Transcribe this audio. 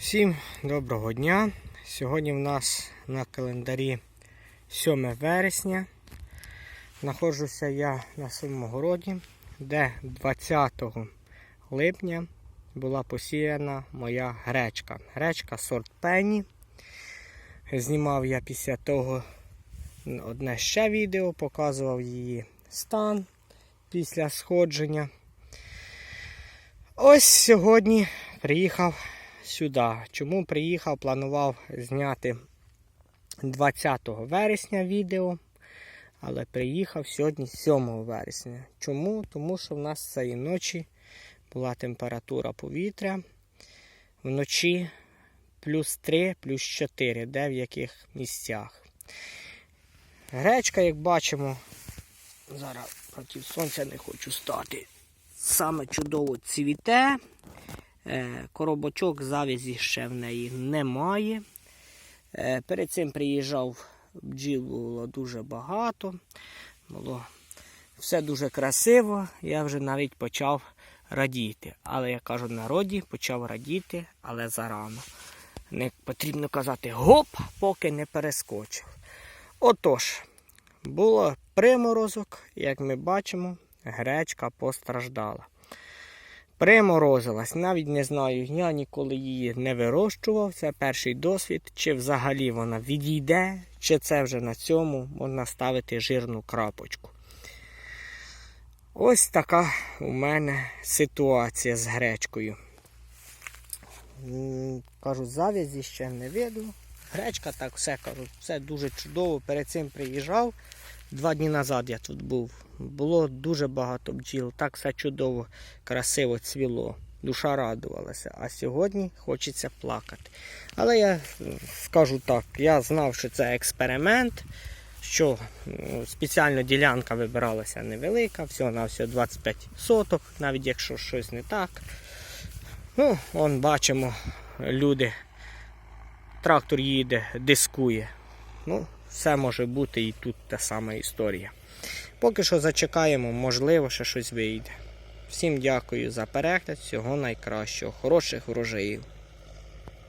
Всім доброго дня. Сьогодні в нас на календарі 7 вересня. Знаходжуся я на своєму городі, де 20 липня була посіяна моя гречка. Гречка сорт Пенні. Знімав я після того одне ще відео, показував її стан після сходження. Ось сьогодні приїхав сюди. Чому приїхав, планував зняти 20 вересня відео, але приїхав сьогодні 7 вересня. Чому? Тому що в нас цієї ночі була температура повітря. Вночі плюс 3, плюс 4, де в яких місцях. Гречка, як бачимо, зараз проти сонця не хочу стати. Саме чудово цвіте. Е, Коробочок завязі ще в неї немає. Е, Перед цим приїжджав бджіл було дуже багато. Було все дуже красиво. Я вже навіть почав радіти. Але я кажу народі, почав радіти, але зарано. Не потрібно казати гоп, поки не перескочив. Отож, було приморозок, як ми бачимо, гречка постраждала. Приморозилась, навіть не знаю, я ніколи її не вирощував. Це перший досвід, чи взагалі вона відійде, чи це вже на цьому можна ставити жирну крапочку. Ось така у мене ситуація з гречкою. Кажу, завязі ще не видно. Гречка так все кажу, все дуже чудово. Перед цим приїжджав. Два дні назад я тут був. Було дуже багато бджіл, так все чудово, красиво цвіло. Душа радувалася. А сьогодні хочеться плакати. Але я скажу так, я знав, що це експеримент, що спеціально ділянка вибиралася невелика, всього на всього 25 соток, навіть якщо щось не так. Ну, он бачимо, люди, трактор їде, дискує. Ну, все може бути і тут та сама історія. Поки що зачекаємо, можливо, ще щось вийде. Всім дякую за перегляд, всього найкращого, хороших врожаїв.